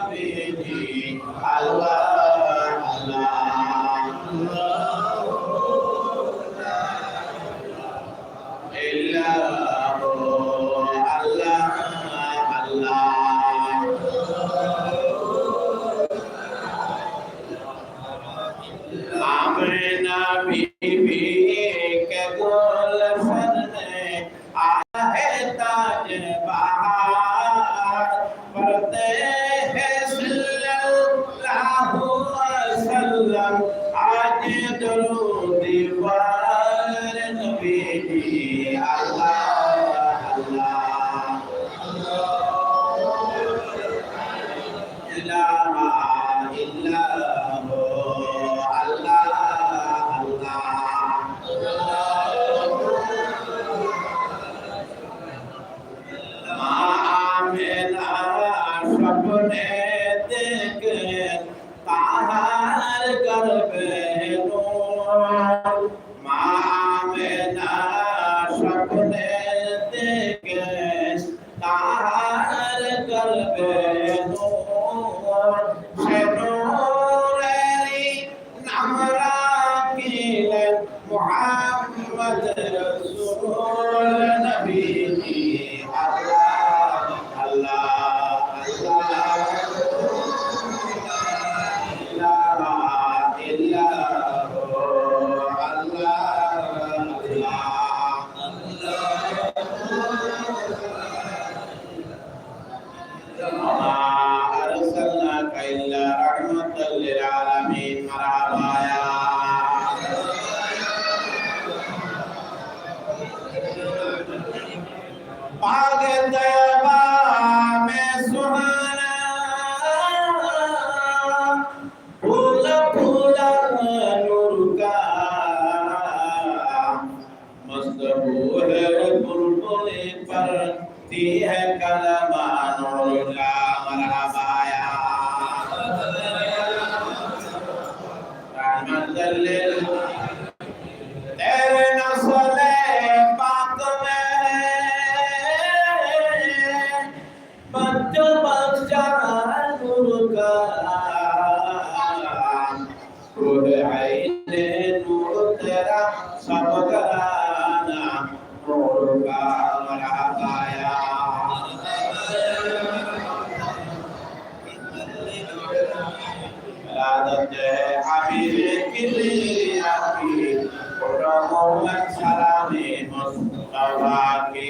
হাবিবি আল্লাহ آج درو সকলে দেশ তাহার কলবে নূর। সে নূরেরি রসুল নবী Allahumma salli wa sallim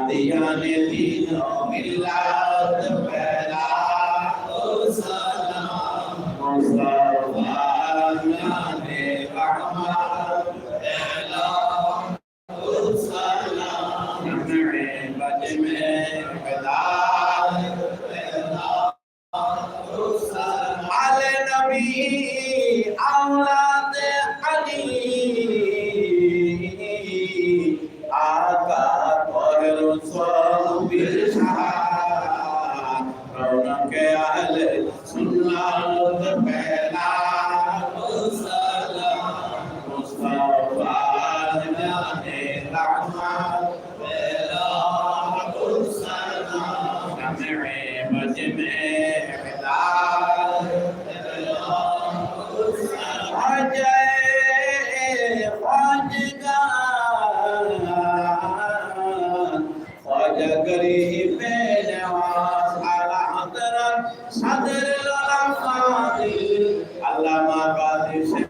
Qadian দিন के आल सुना علامہ قاضی سے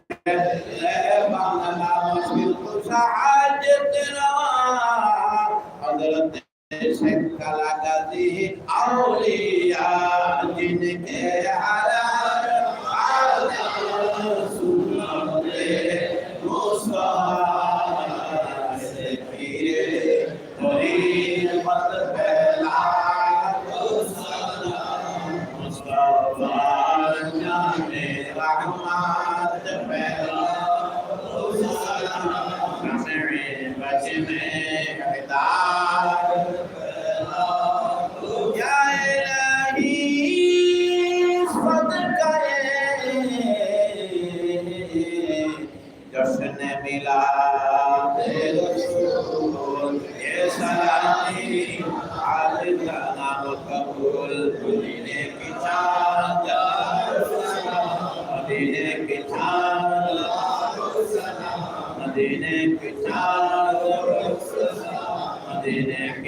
সাহায্য তেরা হযরত শেখ কালাকাজী Amen.